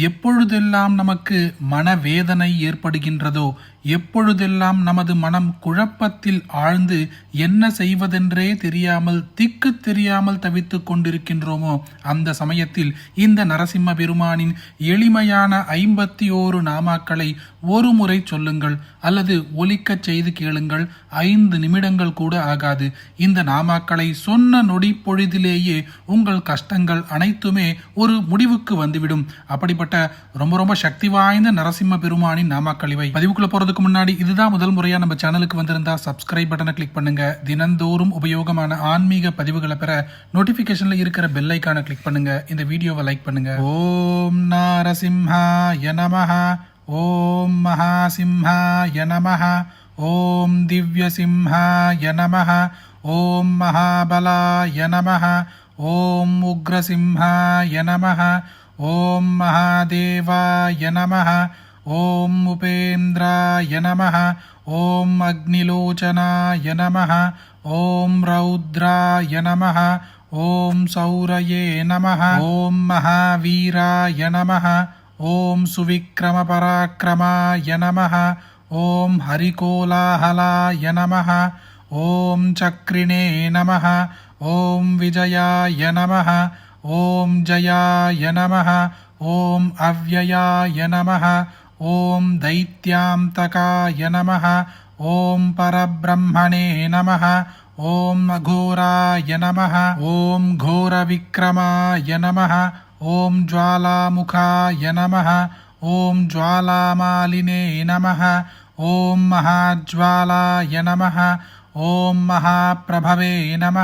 எப்பொழுதெல்லாம் நமக்கு மனவேதனை ஏற்படுகின்றதோ எப்பொழுதெல்லாம் நமது மனம் குழப்பத்தில் ஆழ்ந்து என்ன செய்வதென்றே தெரியாமல் திக்கு தெரியாமல் தவித்துக் கொண்டிருக்கின்றோமோ அந்த சமயத்தில் இந்த நரசிம்ம பெருமானின் எளிமையான ஐம்பத்தி ஓரு நாமாக்களை ஒரு முறை சொல்லுங்கள் அல்லது ஒலிக்கச் செய்து கேளுங்கள். ஐந்து நிமிடங்கள் கூட ஆகாது. இந்த நாமாக்களை சொன்ன நொடி பொழுதிலேயே உங்கள் கஷ்டங்கள் அனைத்துமே ஒரு முடிவுக்கு வந்துவிடும். அப்படிப்பட்ட ரொம்ப ரொம்ப சக்தி வாய்ந்த நரசிம்ம பெருமானின் நாமாக்கள் இவை. பதிவுக்குள்ள போறதுக்கு முன்னாடி இதுதான் முதல் முறையா நம்ம சேனலுக்கு வந்திருந்தா சப்ஸ்கிரைப் பட்டனை கிளிக் பண்ணுங்க. தினந்தோறும் உபயோகமான ஆன்மீக பதிவுகளை பெற நோட்டிபிகேஷன்ல இருக்கிற பெல் ஐக்கான கிளிக் பண்ணுங்க. இந்த வீடியோவை லைக் பண்ணுங்க. ஓம் நாரசிம்ஹாய நமஹா. ॐ महासिंहाय नमः ॐ दिव्यसिंहाय नमः ॐ महाबलाय नमः ॐ उग्रसिंहाय नमः ॐ महादेवाय नमः ॐ उपेन्द्राय नमः ॐ अग्निलोचनाय नमः ॐ रौद्राय नमः ॐ सौरये नमः ॐ महावीराय नमः ఓం సువిక్రమ పరాక్రమాయ నమ. ఓం హరికోలాహలాయ నమ. ఓం చక్రిణే నమ. ఓం విజయాయ నమ. ఓం జయాయ నమ. ఓం అవ్యయాయ నమ. ఓం దైత్యాంతకాయ నమ. ఓం పరబ్రహ్మణే నమ. ఓం అఘోరాయ నమ. ఓం ఘోరవిక్రమాయ నమ. ఓం జ్వాలాముఖాయ నమ ఓం జ్వాలామాలినే నమ ఓం మహాజ్వాలాయ నమ ఓం మహాప్రభవే నమ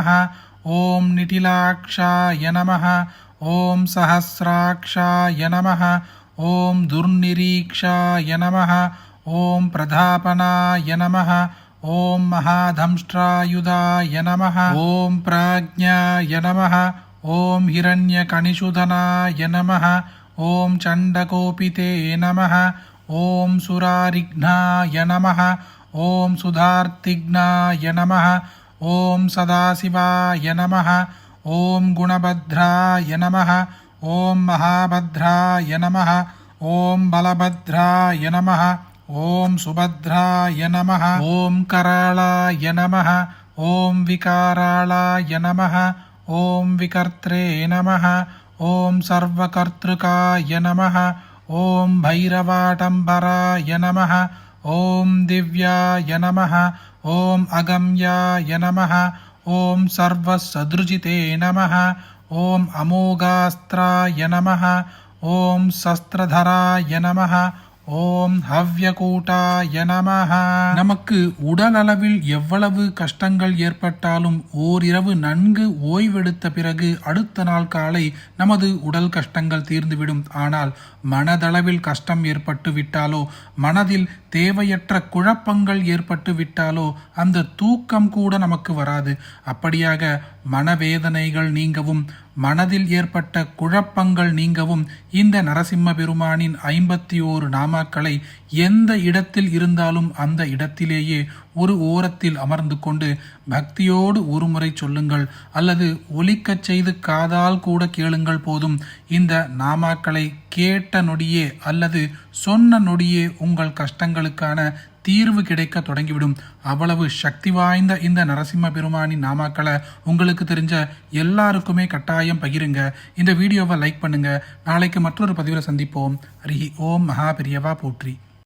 ఓం నిటిలాక్షాయ నమ ఓం సహస్రాక్షాయ నమ ఓం దుర్నిరీక్షాయ నమ ఓం ప్రధాపనాయ నమ ఓం మహాధంష్ట్రాయుధాయ నమ ఓం ప్రాజ్ఞాయ నమ ॐ हिरण्यकणिषुधनाय नमः ॐ चण्डकोपिते नमः ॐ सुरारिघ्नाय नमः ॐ सुधार्तिघ्नाय नमः ॐ सदाशिवाय नमः ॐ गुणभद्राय नमः ॐ महाभद्राय नमः ॐ बलभद्राय नमः ॐ सुभद्राय नमः ॐ कराळाय नमः ॐ विकाराळाय नमः ఓం వికర్త్రే నమ. ఓం సర్వకర్తృకాయ నమ. ఓం భైరవాటంబరాయ నమ. ఓం దివ్యాయ నమ. ఓం అగమ్యాయ నమ. ఓం సర్వసదృజితే నమ. ఓం అమోఘాస్త్రాయ నమ. ఓం శస్త్రధరాయ నమ. ஓம் ஹவ்யகூட்டாய நமஹ. நமக்கு உடல் அளவில் எவ்வளவு கஷ்டங்கள் ஏற்பட்டாலும் ஓரிரவு நன்கு ஓய்வெடுத்த பிறகு அடுத்த நாள் காலை நமது உடல் கஷ்டங்கள் தீர்ந்துவிடும். ஆனால் மனதளவில் கஷ்டம் ஏற்பட்டு விட்டாலோ மனதில் தேவையற்ற குழப்பங்கள் ஏற்பட்டு விட்டாலோ அந்த தூக்கம் கூட நமக்கு வராது. அப்படியாக மனவேதனைகள் நீங்கவும் மனதில் ஏற்பட்ட குழப்பங்கள் நீங்கவும் இந்த நரசிம்ம பெருமானின் ஐம்பத்தி ஓரு நாமாக்களை எந்த இடத்தில் இருந்தாலும் அந்த இடத்திலேயே ஒரு ஓரத்தில் அமர்ந்து கொண்டு பக்தியோடு ஒரு முறை சொல்லுங்கள் அல்லது ஒலிக்கச் செய்து காதால் கூட கேளுங்கள் போதும். இந்த நாமாக்களை கேட்ட நொடியே அல்லது சொன்ன நொடியே உங்கள் கஷ்டங்களுக்கான தீர்வு கிடைக்க தொடங்கிவிடும். அவ்வளவு சக்தி வாய்ந்த இந்த நரசிம்ம பெருமானின் நாமாக்களை உங்களுக்கு தெரிஞ்ச எல்லாருக்குமே கட்டாயம் பகிருங்க. இந்த வீடியோவை லைக் பண்ணுங்க. நாளைக்கு மற்றொரு பதிவில் சந்திப்போம். ஹரி ஓம் மகா பெரியவா போற்றி.